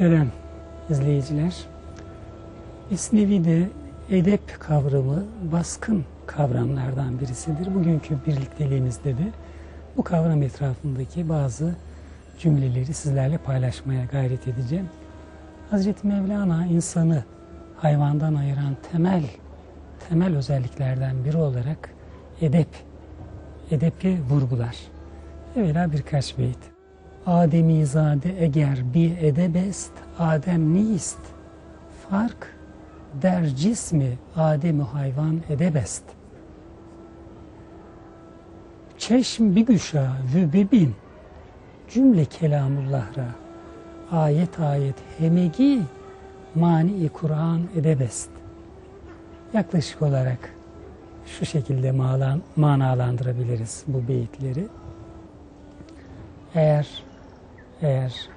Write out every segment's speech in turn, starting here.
Muhterem izleyiciler, İsnevi'de edep kavramı baskın kavramlardan birisidir. Bugünkü birlikteliğimizde de bu kavram etrafındaki bazı cümleleri sizlerle paylaşmaya gayret edeceğim. Hazreti Mevlana insanı hayvandan ayıran temel temel özelliklerden biri olarak edep, edepi vurgular. Evvela birkaç beyt. Ademizade eğer bir edebest, Adem niyist. Fark der cismi Adem hayvan edebest. Çeşm bir güşa vü bibin cümle kelamullahra ayet ayet hemegi mani Kur'an edebest. Yaklaşık olarak şu şekilde manalandırabiliriz bu beyitleri. Eğer eğer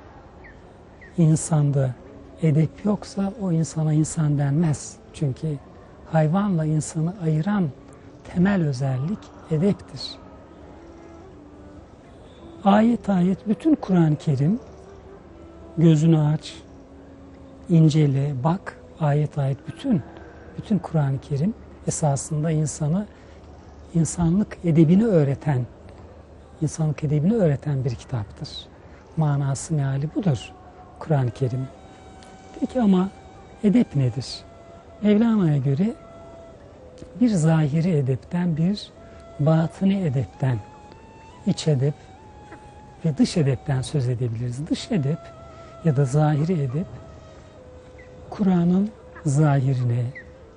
insanda edep yoksa o insana insan denmez. Çünkü hayvanla insanı ayıran temel özellik edeptir. Ayet ayet bütün Kur'an-ı Kerim gözünü aç, incele, bak ayet ayet bütün bütün Kur'an-ı Kerim esasında insanı insanlık edebini öğreten insanlık edebini öğreten bir kitaptır. Manası meali budur Kur'an-ı Kerim. Peki ama edep nedir? Mevlana'ya göre bir zahiri edepten bir batını edepten, iç edep ve dış edepten söz edebiliriz. Dış edep ya da zahiri edep Kur'an'ın zahirine,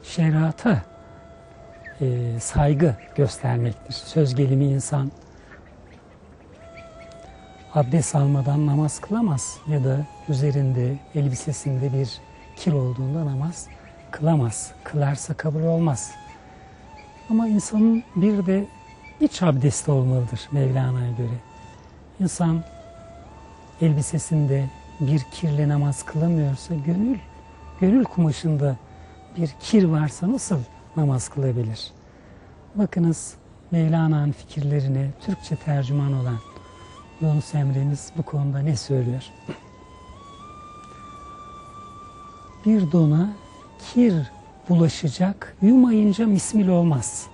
şerata e, saygı göstermektir. Söz gelimi insan abdest almadan namaz kılamaz ya da üzerinde, elbisesinde bir kir olduğunda namaz kılamaz. Kılarsa kabul olmaz. Ama insanın bir de iç abdesti olmalıdır Mevlana'ya göre. İnsan elbisesinde bir kirle namaz kılamıyorsa gönül, gönül kumaşında bir kir varsa nasıl namaz kılabilir? Bakınız Mevlana'nın fikirlerine Türkçe tercüman olan Yunus Emre'miz bu konuda ne söylüyor? Bir dona kir bulaşacak, yumayınca mismil olmaz.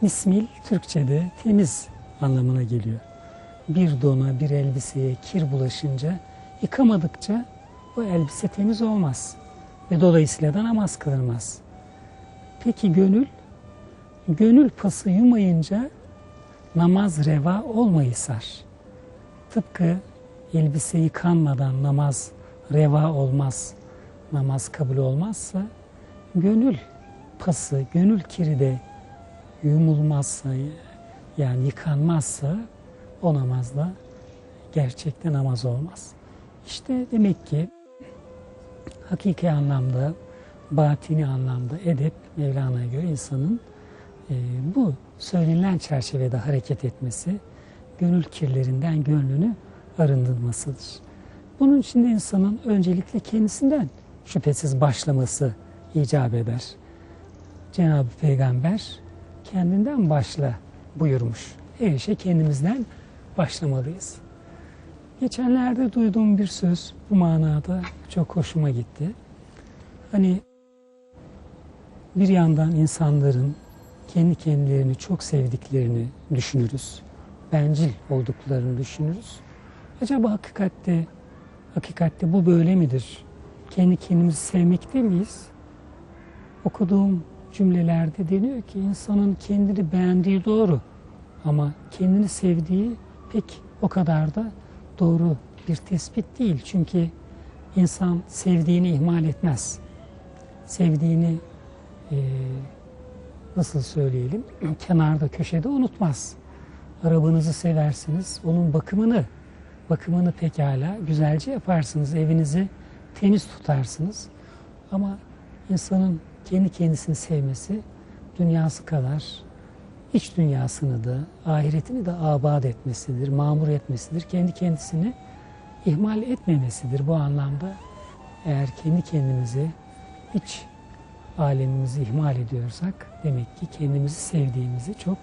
Mismil Türkçe'de temiz anlamına geliyor. Bir dona, bir elbiseye kir bulaşınca, yıkamadıkça o elbise temiz olmaz. Ve dolayısıyla da namaz kılınmaz. Peki gönül? Gönül pası yumayınca namaz reva olmayı sar. Tıpkı elbise yıkanmadan namaz reva olmaz, namaz kabul olmazsa, gönül pası, gönül kiri de yumulmazsa, yani yıkanmazsa o namazda gerçekte namaz olmaz. İşte demek ki hakiki anlamda, batini anlamda edep Mevlana'ya göre insanın e, bu söylenilen çerçevede hareket etmesi, gönül kirlerinden gönlünü arındırmasıdır. Bunun için de insanın öncelikle kendisinden şüphesiz başlaması icap eder. Cenab-ı Peygamber kendinden başla buyurmuş. Her işe kendimizden başlamalıyız. Geçenlerde duyduğum bir söz bu manada çok hoşuma gitti. Hani bir yandan insanların kendi kendilerini çok sevdiklerini düşünürüz. Bencil olduklarını düşünürüz. Acaba hakikatte hakikatte bu böyle midir? Kendi kendimizi sevmekte miyiz? Okuduğum cümlelerde deniyor ki insanın kendini beğendiği doğru ama kendini sevdiği pek o kadar da doğru bir tespit değil. Çünkü insan sevdiğini ihmal etmez. Sevdiğini e, nasıl söyleyelim kenarda köşede unutmaz. Arabanızı seversiniz, onun bakımını bakımını pekala güzelce yaparsınız. Evinizi temiz tutarsınız. Ama insanın kendi kendisini sevmesi dünyası kadar iç dünyasını da ahiretini de abad etmesidir, mamur etmesidir. Kendi kendisini ihmal etmemesidir. Bu anlamda eğer kendi kendimizi iç alemimizi ihmal ediyorsak demek ki kendimizi sevdiğimizi çok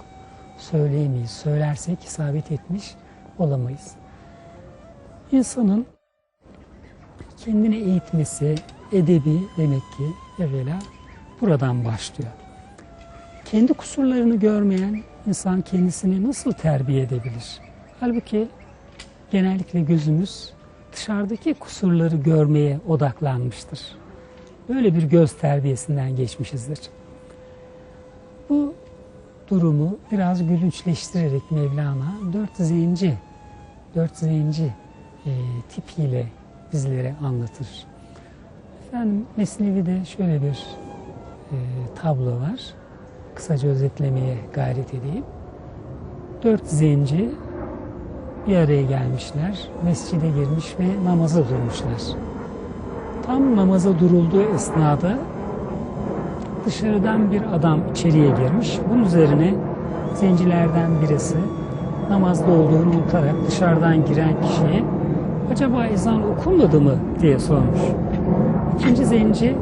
söyleyemeyiz. Söylersek isabet etmiş olamayız. İnsanın kendini eğitmesi, edebi demek ki evvela buradan başlıyor. Kendi kusurlarını görmeyen insan kendisini nasıl terbiye edebilir? Halbuki genellikle gözümüz dışarıdaki kusurları görmeye odaklanmıştır. Böyle bir göz terbiyesinden geçmişizdir. Bu durumu biraz gülünçleştirerek Mevlana dört zenci, dört zenci e, tipiyle bizlere anlatır. Efendim Mesnevi'de şöyle bir e, tablo var. Kısaca özetlemeye gayret edeyim. Dört zenci bir araya gelmişler, mescide girmiş ve namaza durmuşlar. Tam namaza durulduğu esnada dışarıdan bir adam içeriye girmiş. Bunun üzerine zencilerden birisi namazda olduğunu unutarak dışarıdan giren kişiye acaba ezan okunmadı mı diye sormuş. İkinci zenci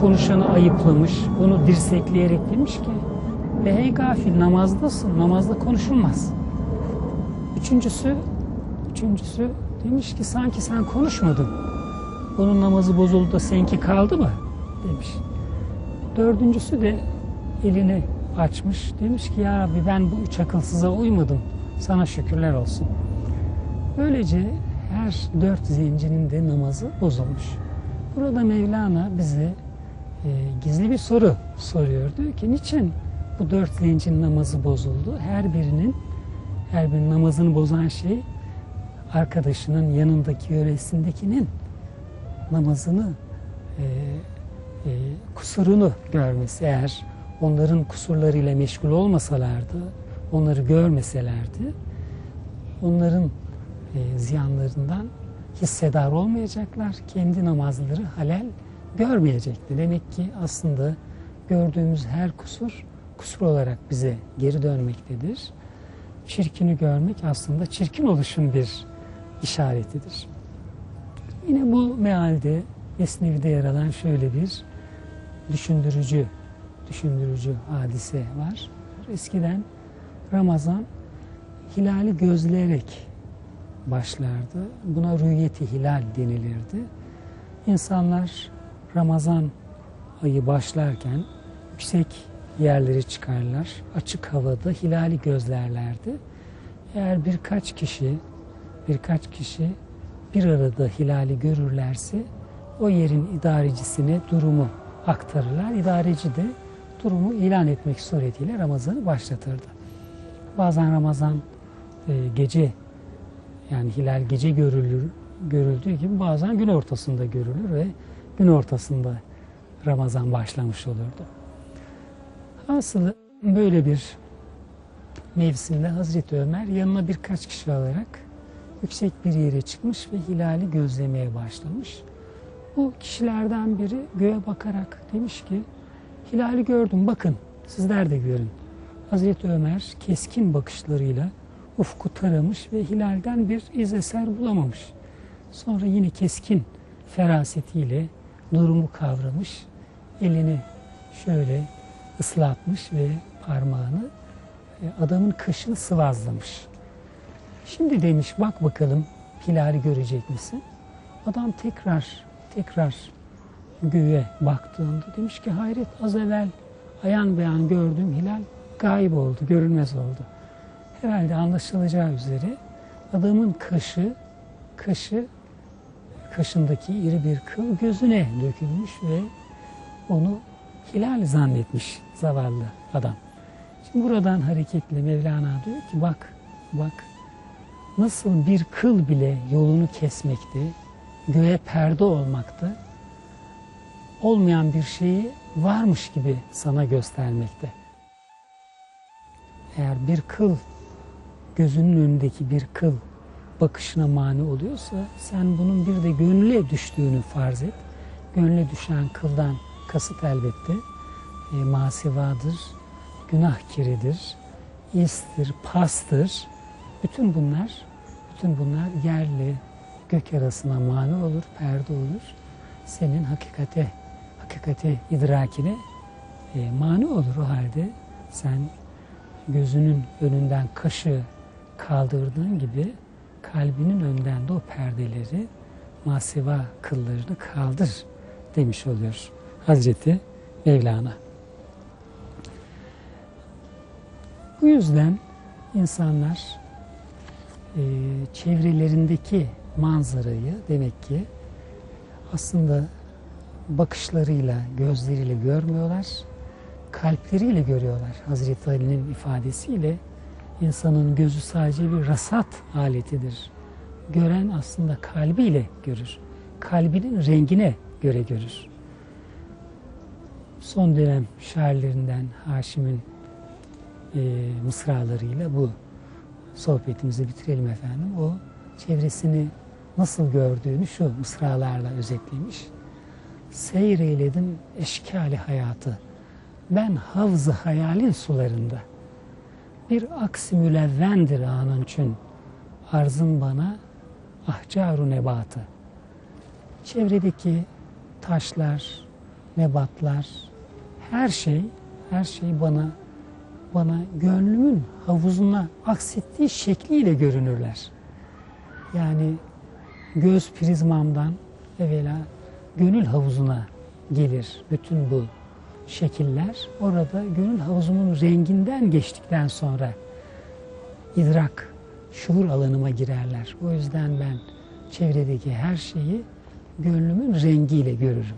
konuşanı ayıplamış, onu dirsekleyerek demiş ki ve hey gafil namazdasın, namazda konuşulmaz. Üçüncüsü, üçüncüsü demiş ki sanki sen konuşmadın. Onun namazı bozuldu da seninki kaldı mı? Demiş. Dördüncüsü de elini açmış. Demiş ki ya Rabbi ben bu üç akılsıza uymadım. Sana şükürler olsun. Böylece her dört zencinin de namazı bozulmuş. Burada Mevlana bize e, gizli bir soru soruyor. Diyor ki niçin bu dört zencinin namazı bozuldu? Her birinin her bir namazını bozan şey arkadaşının yanındaki yöresindekinin namazını e, e, kusurunu görmesi eğer onların kusurlarıyla meşgul olmasalardı onları görmeselerdi onların e, ziyanlarından hissedar olmayacaklar kendi namazları halel görmeyecekti demek ki aslında gördüğümüz her kusur kusur olarak bize geri dönmektedir çirkini görmek aslında çirkin oluşun bir işaretidir. Yine bu mealde Mesnevi'de yer alan şöyle bir düşündürücü düşündürücü hadise var. Eskiden Ramazan hilali gözleyerek başlardı. Buna rüyeti hilal denilirdi. İnsanlar Ramazan ayı başlarken yüksek yerleri çıkarlar. Açık havada hilali gözlerlerdi. Eğer birkaç kişi birkaç kişi bir arada hilali görürlerse o yerin idarecisine durumu aktarırlar. İdareci de durumu ilan etmek suretiyle Ramazan'ı başlatırdı. Bazen Ramazan e, gece yani hilal gece görülür görüldüğü gibi bazen gün ortasında görülür ve gün ortasında Ramazan başlamış olurdu. Asılı böyle bir mevsimde Hazreti Ömer yanına birkaç kişi alarak yüksek bir yere çıkmış ve hilali gözlemeye başlamış. Bu kişilerden biri göğe bakarak demiş ki hilali gördüm bakın sizler de görün. Hazreti Ömer keskin bakışlarıyla ufku taramış ve hilalden bir iz eser bulamamış. Sonra yine keskin ferasetiyle durumu kavramış, elini şöyle ıslatmış ve parmağını e, adamın kaşını sıvazlamış. Şimdi demiş bak bakalım hilali görecek misin? Adam tekrar tekrar göğe baktığında demiş ki hayret az evvel ayan beyan gördüğüm hilal gayip oldu, görünmez oldu. Herhalde anlaşılacağı üzere adamın kaşı, kaşı, kaşındaki iri bir kıl gözüne dökülmüş ve onu hilal zannetmiş zavallı adam. Şimdi buradan hareketle Mevlana diyor ki bak, bak nasıl bir kıl bile yolunu kesmekte, göğe perde olmakta, olmayan bir şeyi varmış gibi sana göstermekte. Eğer bir kıl, gözünün önündeki bir kıl bakışına mani oluyorsa sen bunun bir de gönüle düştüğünü farz et. Gönüle düşen kıldan kasıt elbette e, masivadır, günah kiridir, istir, pastır. Bütün bunlar, bütün bunlar yerli gök arasına mani olur, perde olur. Senin hakikate, hakikate idrakine e, mani olur o halde. Sen gözünün önünden kaşı kaldırdığın gibi kalbinin önden de o perdeleri masiva kıllarını kaldır demiş oluyor Hazreti Mevlana. Bu yüzden insanlar e, çevrelerindeki manzarayı demek ki aslında bakışlarıyla, gözleriyle görmüyorlar, kalpleriyle görüyorlar. Hazreti Ali'nin ifadesiyle insanın gözü sadece bir rasat aletidir. Gören aslında kalbiyle görür. Kalbinin rengine göre görür. Son dönem şairlerinden Haşim'in e, mısralarıyla bu sohbetimizi bitirelim efendim. O çevresini nasıl gördüğünü şu mısralarla özetlemiş. Seyreyledim eşkali hayatı. Ben havzı hayalin sularında. Bir aksi mülevvendir anın çün. Arzın bana ahcaru nebatı. Çevredeki taşlar, nebatlar, her şey, her şey bana bana gönlümün havuzuna aksettiği şekliyle görünürler. Yani göz prizmamdan evvela gönül havuzuna gelir bütün bu şekiller. Orada gönül havuzumun renginden geçtikten sonra idrak, şuur alanıma girerler. O yüzden ben çevredeki her şeyi gönlümün rengiyle görürüm.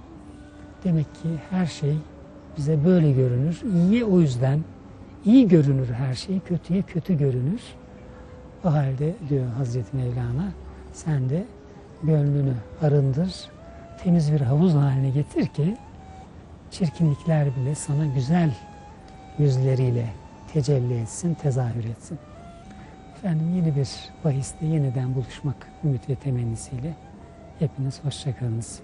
Demek ki her şey bize böyle görünür. İyiye o yüzden iyi görünür her şey, kötüye kötü görünür. O halde diyor Hazreti Mevlana, sen de gönlünü arındır, temiz bir havuz haline getir ki çirkinlikler bile sana güzel yüzleriyle tecelli etsin, tezahür etsin. Efendim yeni bir bahiste yeniden buluşmak ümit ve temennisiyle hepiniz hoşçakalınız.